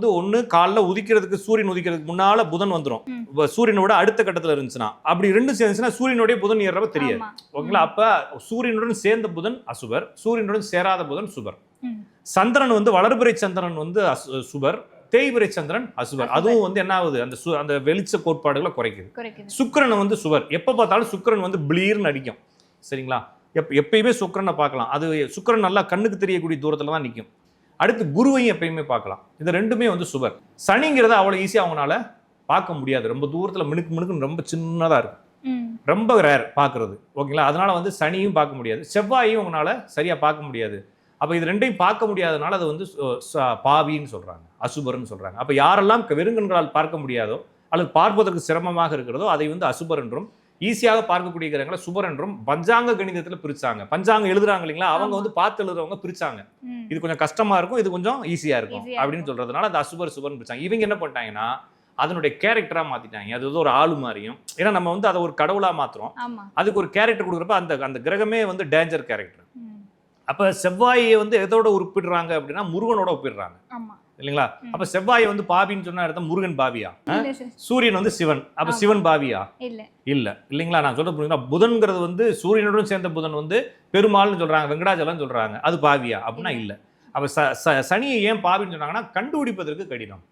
வந்து ஒண்ணு காலைல உதிக்கிறதுக்கு சூரியன் உதிக்கிறதுக்கு முன்னால புதன் வந்துரும். ம். இப்ப சூரியனோட அடுத்த கட்டத்துல இருந்துச்சுன்னா அப்படி ரெண்டும் சேர்ந்துச்சுன்னா சூரியனோடய புதன் ஏறப்ப தெரியாது. ஓகேங்களா? அப்ப சூரியனுடன் சேர்ந்த புதன் அசுபர் சூரியனுடன் சேராத புதன் சுபர். சந்திரன் வந்து வளர்பிறை சந்திரன் வந்து சுபர் தேய்பிறை சந்திரன் அசுபர். அதுவும் வந்து என்ன ஆகுது? அந்த அந்த வெளிச்ச கோட்பாடுகளை குறைக்குது. குறைக்குது. சுக்கிரன் வந்து சுவர். எப்போ பார்த்தாலும் சுக்கிரன் வந்து பிளீர்னு அடிக்கும். சரிங்களா? எப் எப்பயுமே சுக்கிரனை பார்க்கலாம். அது சுக்கிரன் நல்லா கண்ணுக்கு தெரியக்கூடிய தூரத்தில் தான் நிற்கும் அடுத்து குருவையும் எப்பயுமே பார்க்கலாம். இது ரெண்டுமே வந்து சுவர். சனிங்கிறத அவ்வளோ ஈஸியாக அவங்களால பார்க்க முடியாது. ரொம்ப தூரத்தில் மினுக்கு மினுக்குன்னு ரொம்ப சின்னதாக இருக்கும். ரொம்ப ரேர் பார்க்குறது. ஓகேங்களா? அதனால வந்து சனியும் பார்க்க முடியாது. செவ்வாயும் உங்களால் சரியாக பார்க்க முடியாது. அப்போ இது ரெண்டையும் பார்க்க முடியாதனால அது வந்து பாவின்னு சொல்கிறாங்க அசுபர்னு சொல்கிறாங்க அப்போ யாரெல்லாம் வெறுங்கண்களால் பார்க்க முடியாதோ அல்லது பார்ப்பதற்கு சிரமமாக இருக்கிறதோ அதை வந்து அசுபர் என்றும் ஈஸியாக பார்க்கக்கூடிய கிரகங்களை சுபர் என்றும் பஞ்சாங்க கணிதத்தில் பிரிச்சாங்க. பஞ்சாங்கம் எழுதுறாங்க இல்லைங்களா? அவங்க. வந்து பார்த்து எழுதுறவங்க பிரிச்சாங்க. இது கொஞ்சம் கஷ்டமா இருக்கும் இது கொஞ்சம் ஈஸியா இருக்கும் அப்படின்னு. சொல்றதுனால அது அசுபர் சுபர்னு பிரிச்சாங்க. இவங்க என்ன பண்ணிட்டாங்கன்னா அதனுடைய கேரக்டரா மாத்திட்டாங்க. அது வந்து ஒரு ஆளு மாதிரியும் ஏன்னா நம்ம வந்து அதை ஒரு கடவுளா மாத்துறோம். அதுக்கு ஒரு கேரக்டர் கொடுக்குறப்ப அந்த அந்த கிரகமே வந்து டேஞ்சர் கேரக்டர். அப்ப செவ்வாயை வந்து எதோட ஒப்பிடுறாங்க அப்படின்னா முருகனோட ஒப்பிடுறாங்க. இல்லைங்களா. அப்ப செவ்வாயை வந்து பாபின்னு சொன்னா இடத்த முருகன் பாவியா? சூரியன் வந்து சிவன். அப்ப. சிவன் பாவியா? இல்ல. இல்ல. இல்லைங்களா? நான் சொல்றது புரியுங்களா புதன்கிறது வந்து சூரியனுடன் சேர்ந்த புதன் வந்து பெருமாள்னு சொல்றாங்க வெங்கடாச்சலம் சொல்றாங்க. அது பாவியா? அப்படின்னா இல்ல. அப்ப ச- ச- சனியை ஏன் பாவின்னு சொன்னாங்கன்னா கண்டுபிடிப்பதற்கு கடினம்.